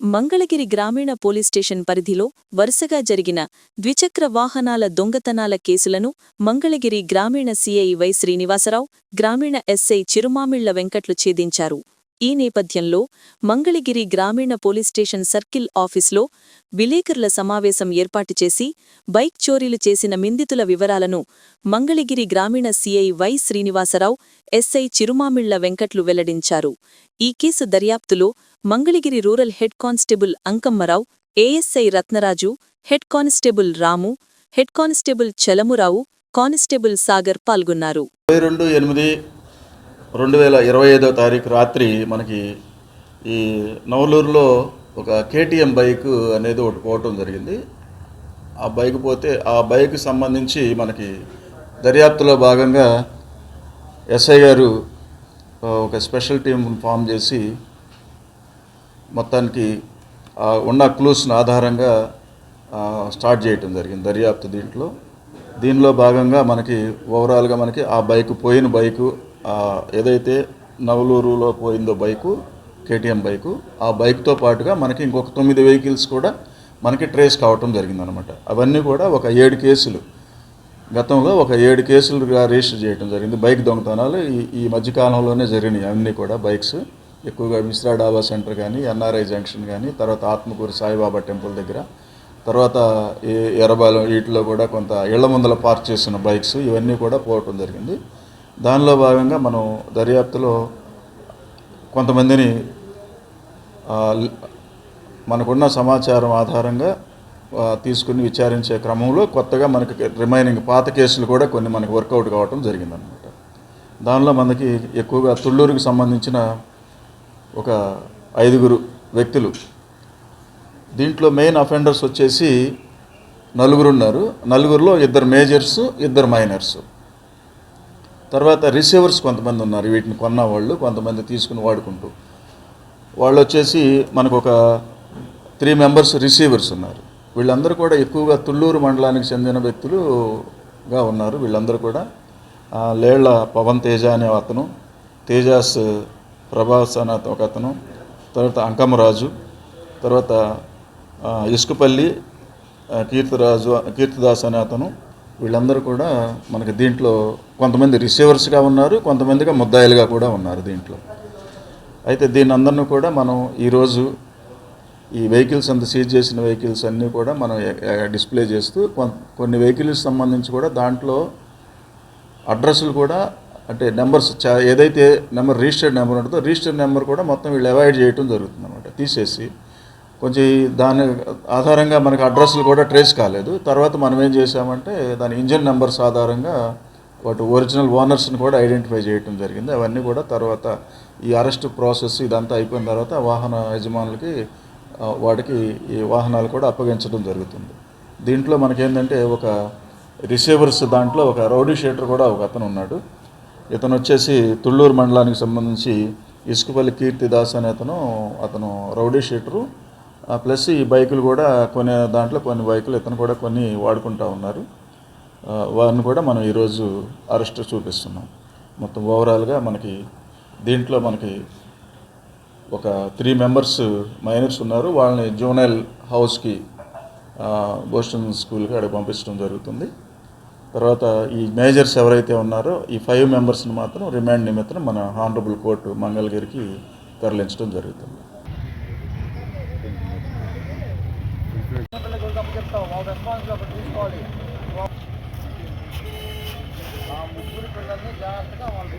మంగళగిరి గ్రామీణ police station పరిధిలో వరుసగా జరిగిన ద్విచక్ర వాహనాల దొంగతనాల కేసులను మంగళగిరి గ్రామీణ సీఐ వై శ్రీనివాసరావు గ్రామీణ ఎస్ఐ చిరుమామిళ్ళ వెంకట్లు ఛేదించారు. ఈ నేపథ్యంలో మంగళగిరి గ్రామీణ పోలీస్ స్టేషన్ సర్కిల్ ఆఫీస్లో విలేకరుల సమావేశం ఏర్పాటు చేసి బైక్ చోరీలు చేసిన నిందితుల వివరాలను మంగళగిరి గ్రామీణ CI Y Srinivasarao SI Chirumamilla Venkatlu వెల్లడించారు. ఈ కేసు దర్యాప్తులో Mangalagiri rural head constable Ankammarao ASI Ratnaraju head constable Ramu head constable Chalamurao constable Sagar పాల్గొన్నారు. రెండు వేల ఇరవై ఐదో తారీఖు రాత్రి మనకి ఈ నవలూరులో ఒక కేటీఎం బైక్ అనేది ఒకటి పోవటం జరిగింది. ఆ బైక్ పోతే ఆ బైక్ సంబంధించి మనకి దర్యాప్తులో భాగంగా ఎస్ఐ గారు ఒక స్పెషల్ టీం ఫామ్ చేసి మొత్తానికి ఉన్న క్లూస్ని ఆధారంగా స్టార్ట్ చేయటం జరిగింది దర్యాప్తు దీంట్లో. దీనిలో భాగంగా మనకి ఓవరాల్గా మనకి ఆ బైక్ పోయిన బైకు ఏదైతే నవలూరులో పోయిందో బైకు కేటీఎం బైకు ఆ బైక్తో పాటుగా మనకి ఇంకొక తొమ్మిది వెహికల్స్ కూడా మనకి ట్రేస్ కావటం జరిగిందనమాట అవన్నీ కూడా ఒక ఏడు కేసులు. గతంలో ఒక ఏడు కేసులుగా రిజిస్టర్ చేయడం జరిగింది. బైక్ దొంగతనాలు ఈ ఈ మధ్యకాలంలోనే జరిగినాయి. అవన్నీ కూడా బైక్స్. ఎక్కువగా మిశ్రా డాబా సెంటర్ కానీ ఎన్ఆర్ఐ జంక్షన్ కానీ తర్వాత ఆత్మకూరు సాయిబాబా టెంపుల్ దగ్గర తర్వాత ఈ ఎర్రబాలెం వీటిలో కూడా కొంత ఇళ్ళ ముందల పార్క్ చేసిన బైక్స్ ఇవన్నీ కూడా పోవటం జరిగింది. దానిలో భాగంగా మనం దర్యాప్తులో కొంతమందిని మనకున్న సమాచారం ఆధారంగా తీసుకుని విచారించే క్రమంలో కొత్తగా మనకి రిమైనింగ్ పాత కేసులు కూడా కొన్ని మనకి వర్కౌట్ కావటం జరిగిందనమాట దానిలో మనకి ఎక్కువగా తుళ్ళూరుకి సంబంధించిన ఒక ఐదుగురు వ్యక్తులు. దీంట్లో మెయిన్ అఫెండర్స్ వచ్చేసి నలుగురు ఉన్నారు. నలుగురిలో ఇద్దరు మేజర్స్ ఇద్దరు మైనర్స్. తర్వాత రిసీవర్స్ కొంతమంది ఉన్నారు వీటిని కొన్న వాళ్ళు కొంతమంది తీసుకుని వాడుకుంటూ. వాళ్ళు వచ్చేసి మనకు ఒక త్రీ మెంబర్స్ రిసీవర్స్ ఉన్నారు. వీళ్ళందరూ కూడా ఎక్కువగా తుళ్ళూరు మండలానికి చెందిన వ్యక్తులుగా ఉన్నారు. వీళ్ళందరూ కూడా లేళ్ళ పవన్ తేజ అనే అతను తేజాస్ ప్రభాస్ అనే ఒక అతను తర్వాత అంకమరాజు తర్వాత ఇసుకపల్లి కీర్తిరాజు కీర్తిదాస్ అనే అతను వీళ్ళందరూ కూడా మనకి దీంట్లో కొంతమంది రిసీవర్స్గా ఉన్నారు కొంతమందిగా ముద్దాయిలుగా కూడా ఉన్నారు దీంట్లో. అయితే దీని అందరిని కూడా మనం ఈరోజు ఈ వెహికల్స్ అంత సీజ్ చేసిన వెహికల్స్ అన్నీ కూడా మనం డిస్ప్లే చేస్తూ కొన్ని వెహికల్స్ సంబంధించి కూడా దాంట్లో అడ్రస్లు కూడా అంటే నెంబర్స్ చా ఏదైతే నెంబర్ రిజిస్టర్డ్ నెంబర్ ఉంటుందో రిజిస్టర్డ్ నెంబర్ కూడా మొత్తం వీళ్ళు అవాయిడ్ చేయటం జరుగుతుంది అనమాట తీసేసి కొంచెం దాని ఆధారంగా మనకి అడ్రస్లు కూడా ట్రేస్ కాలేదు. తర్వాత మనం ఏం చేసామంటే దాని ఇంజిన్ నెంబర్స్ ఆధారంగా వాటి ఒరిజినల్ ఓనర్స్ని కూడా ఐడెంటిఫై చేయటం జరిగింది. అవన్నీ కూడా తర్వాత ఈ అరెస్ట్ ప్రాసెస్ ఇదంతా అయిపోయిన తర్వాత వాహన యజమానులకి వాటికి వాడికి ఈ వాహనాలు కూడా అప్పగించడం జరుగుతుంది. దీంట్లో మనకేంటంటే ఒక రిసీవర్స్ దాంట్లో ఒక రౌడీ షేటర్ కూడా ఒక అతను ఉన్నాడు. ఇతను వచ్చేసి తుళ్ళూరు మండలానికి సంబంధించి ఇసుకపల్లి కీర్తిదాస్ అనే అతను అతను రౌడీ షీటరు. ప్లస్ ఈ బైకులు కూడా కొన్ని దాంట్లో కొన్ని బైకులు ఇతను కూడా కొన్ని వాడుకుంటా ఉన్నారు. వారిని కూడా మనం ఈరోజు అరెస్ట్ చూపిస్తున్నాం. మొత్తం ఓవరాల్గా మనకి దీంట్లో మనకి ఒక త్రీ మెంబర్స్ మైనర్స్ ఉన్నారు. వాళ్ళని జూనైల్ హౌస్కి బోస్టన్ స్కూల్కి అక్కడ పంపించడం జరుగుతుంది. తర్వాత ఈ మేజర్స్ ఎవరైతే ఉన్నారో ఈ ఫైవ్ మెంబర్స్ని మాత్రం రిమాండ్ నిమిత్తం మన హానరబుల్ కోర్టు మంగళగిరికి తరలించడం జరుగుతుంది. మా రెస్పాన్సిబుల్ అక్కడ తీసుకోవాలి. ఆ ముగ్గురు పిల్లల్ని జాగ్రత్తగా వాళ్ళు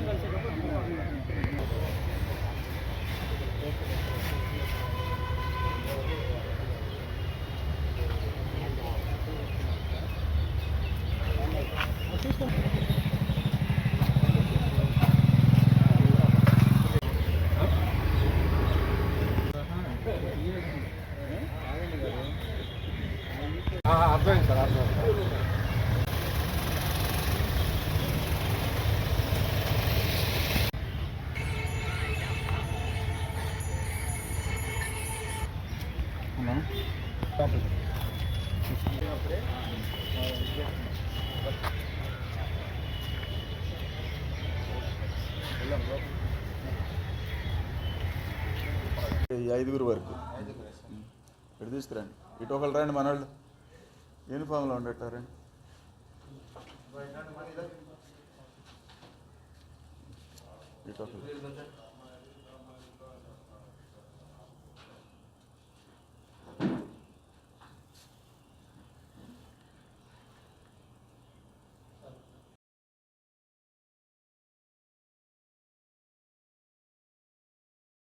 కలిసేటప్పుడు ఐదుగురు వరకు. ఇటు తీసుకురండి? ఇటు ఒకళ్ళు రండి మనవాళ్ళు యూనిఫామ్లో ఉండేటారండి ఇటు